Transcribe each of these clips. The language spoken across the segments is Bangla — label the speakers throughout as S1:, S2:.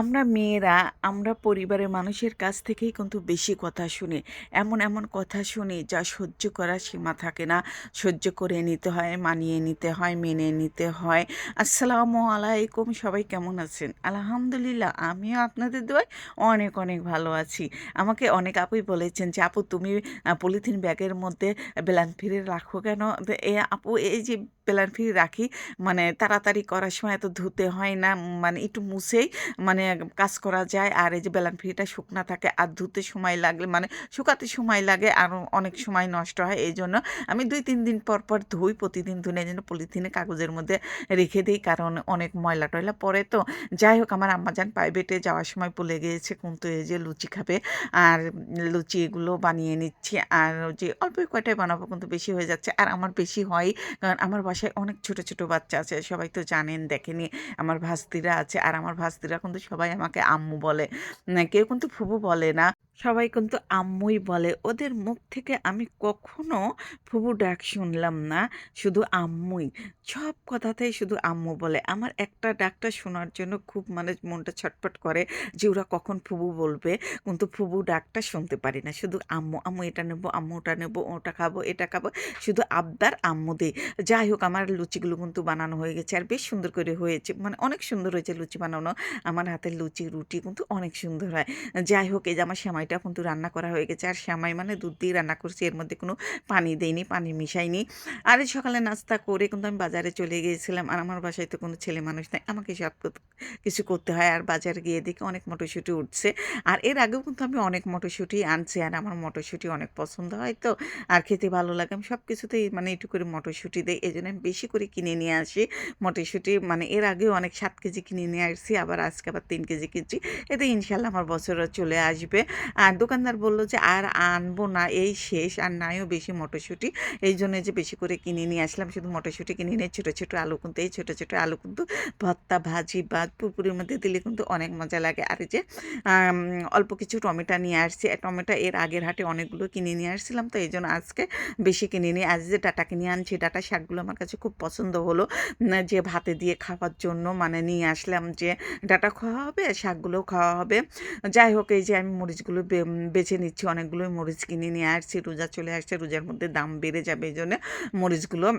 S1: আমরা মেয়েরা, আমরা পরিবারের মানুষের কাছ থেকেই কিন্তু বেশি কথা শুনি। এমন এমন কথা শুনি যা সহ্য করার সীমা থাকে না। সহ্য করে নিতে হয়, মানিয়ে নিতে হয়, মেনে নিতে হয়। আসসালামু আলাইকুম, সবাই কেমন আছেন? আলহামদুলিল্লাহ, আমিও আপনাদের দোয়ায় অনেক অনেক ভালো আছি। আমাকে অনেক আপুই বলেছেন যে, আপু, তুমি পলিথিন ব্যাগের মধ্যে বেলান ফিরে রাখো কেন? এ, আপু, এই যে বেলান ফিরে রাখি মানে তাড়াতাড়ি করার সময় এত ধুতে হয় না মানে একটু মুছেই মানে কাজ করা যায়। আর এই যে বেলান ফিরিটা শুকনা থাকে, আর ধুতে সময় লাগলে মানে শুকাতে সময় লাগে, আর অনেক সময় নষ্ট হয়। এই জন্য আমি দুই, তিন দিন পর পর ধুই, প্রতিদিন এই জন্য পলিথিনে কাগজের মধ্যে রেখে দিই, কারণ অনেক ময়লা টয়লা পরে তো। যাই হোক, আমার আম্মাজান প্রাইভেটে যাওয়ার সময় বলে গিয়েছে কিন্তু এই যে লুচি খাবে? আর লুচি এগুলো বানিয়ে নিচ্ছি। আর যে অল্প কয়টাই বানাবো, কিন্তু বেশি হয়ে যাচ্ছে। আর আমার বেশি হয়, কারণ আমার বাসায় অনেক ছোট ছোট বাচ্চা আছে, সবাই তো জানেন, দেখেনি। আমার ভাস্তিরা আছে, আর আমার ভাস্তিরা কিন্তু সবাই আমাকে আম্মু বলে। কেউ কিন্তু ফুবু বলে না। সবাই কিন্তু আম্মুই বলে। ওদের মুখ থেকে আমি কখনো ফুবু ডাক শুনলাম না, শুধু আম্মুই। সব কথাতেই শুধু আম্মু বলে। আমার একটা ডাকটা শোনার জন্য খুব মানে মনটা ছটফট করে যে ওরা কখন ফুবু বলবে, কিন্তু ফুবু ডাকটা শুনতে পারি না। শুধু আম্মু আম্মু এটা নেব, আম্মু ওটা নেব, ওটা খাব, এটা খাব। শুধু আবদার আম্মু দেই যাই হোক, আমার লুচিগুলো কিন্তু বানানো হয়ে গেছে আর বেশ সুন্দর করে হয়েছে। মানে অনেক সুন্দর হয়েছে লুচি বানানো। আমার হাতের লুচি, রুটি কিন্তু অনেক সুন্দর হয়। যাই হোক, এই যে আমার সেমাইটা কিন্তু রান্না করা হয়ে গেছে। আর সেমাই মানে দুধ দিয়ে রান্না করছি, এর মধ্যে কোনো পানি দেইনি, পানি মিশাইনি। আর সকালে নাস্তা করে কিন্তু আমি বাজারে চলে গিয়েছিলাম। আর আমার বাসায় তো কোনো ছেলে মানুষ নাই, আমাকে সব কিছু করতে হয়। আর বাজারে গিয়ে দেখি অনেক মটরশুঁটি উঠছে। আর এর আগেও কিন্তু আমি অনেক মটরশুঁটি আনছি, আর আমার মটরশুঁটি অনেক পছন্দ হয় তো। আর খেতে ভালো লাগে, আমি সব কিছুতেই মানে একটু করে মটরশুঁটি দিই এই জন্য আমি বেশি করে কিনে নিয়ে আসি মটরশুঁটি। মানে এর আগেও অনেক সাত কেজি কিনে নিয়ে আসছি, আবার আজকে আবার তিন কেজি কিনছি। এতে ইনশাল্লাহ আমার বছরও চলে আসবে। আর দোকানদার বলল যে, আর আনব না, এই শেষ, আর নাইও বেশি মটরশুঁটি। এই জন্য যে বেশি করে কিনে নিয়ে আসলাম, শুধু মটরশুঁটি কিনে নিয়ে, ছোটো ছোটো আলু কিন্তু, এই ছোটো ছোটো আলু কিন্তু ভত্তা ভাজি বা পুরপুরির মধ্যে দিলে কিন্তু অনেক মজা লাগে। আর যে অল্প কিছু টমেটো নিয়ে আসছি টমেটো এর আগের হাটে অনেকগুলো কিনে নিয়ে আসছিলাম, তো এই জন্য আজকে বেশি কিনে নিয়ে, আজ যে ডাটা কিনে আনছি, ডাটা শাকগুলো আমার কাছে খুব পছন্দ হলো। যে ভাতে দিয়ে খাওয়ার জন্য মানে নিয়ে আসলাম যে, ডাটা খাওয়া হবে শাকগুলোও খাওয়া হবে। যাই হোক, এই যে আমি মরিচগুলো বে- বেছে নিচ্ছি। অনেকগুলোই মরিচ কিনে নিয়ে আসছি। রোজা চলে আসছে। রোজার মধ্যে দাম বেড়ে যাবে। এই জন্য মরিচগুলো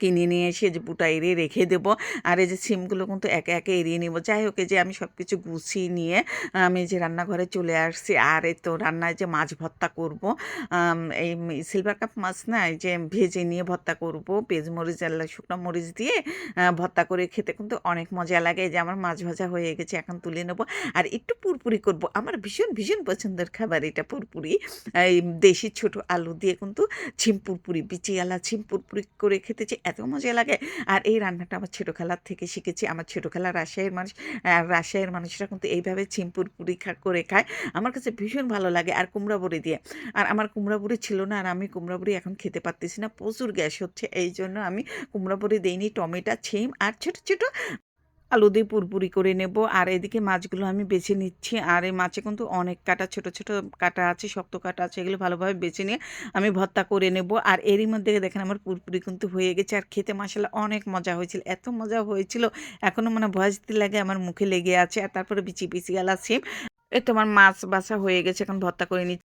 S1: কিনে নিয়ে এসে যে বুটা এড়িয়ে রেখে দেবো। আর এই যে সিমগুলো কিন্তু একে একে এড়িয়ে নেব। যাই হোক যে আমি সব কিছু গুছিয়ে নিয়ে, আমি যে রান্নাঘরে চলে আসছি। আর এই তো রান্নায় যে মাছ ভর্তা করব এই সিলভার কাপ মাছ না যে ভেজে নিয়ে ভর্তা করব। পেঁয়াজ মরিচ, আর শুকনো মরিচ দিয়ে ভর্তা করে খেতে কিন্তু অনেক মজা লাগে। যে আমার মাছ ভাজা হয়ে গেছে, এখন তুলে নেব। আর একটু পুরপুরি করব। আমার ভীষণ ভীষণ পছন্দের খাবার এটা পুরপুরি। এই দেশি ছোট আলু দিয়ে কিন্তু ছিম পুরপুরি বিচিয়ালা ছিম পুরপুরি করে খেতে যে এত মজা লাগে। আর এই রান্নাটা আমার ছোটোখেলার থেকে শিখেছি। আমার ছোটোখেলা রাজশাহীর মানুষ রাজশাহীর মানুষরা কিন্তু এইভাবে ছিম পুরি খা, করে খায়। আমার কাছে ভীষণ ভালো লাগে আর কুমড়া বড়ি দিয়ে। আর আমার কুমড়া বড়ি ছিল না আর আমি কুমড়া বড়ি এখন খেতে পারতেছি না। প্রচুর গ্যাস হচ্ছে। এই জন্য আমি কুমড়া বড়ি দিইনি, টমেটো, ছিম আর ছোটো ছোটো আলু দিয়ে পুরপুরি করে নেব। আর এদিকে মাছগুলো আমি বেছে নিচ্ছি। আর এই মাছে কিন্তু অনেক কাটা, ছোট ছোট কাটা আছে, শক্ত কাটা আছে, এগুলো ভালোভাবে বেছে নিয়ে আমি ভর্তা করে নেব। আর এরই মধ্যে দেখেন আমার পুরপুরি কিন্তু হয়ে গেছে। আর খেতে মশলা অনেক মজা হয়েছিল, এত মজা হয়েছিল। এখনও মানে ভয়েস দিতে লাগে, আমার মুখে লেগে আছে। আর তারপরে বিচি বিচি গেলা, সিম। এই তো আমার মাছ বাসা হয়ে গেছে, এখন ভর্তা করে নিচ্ছি।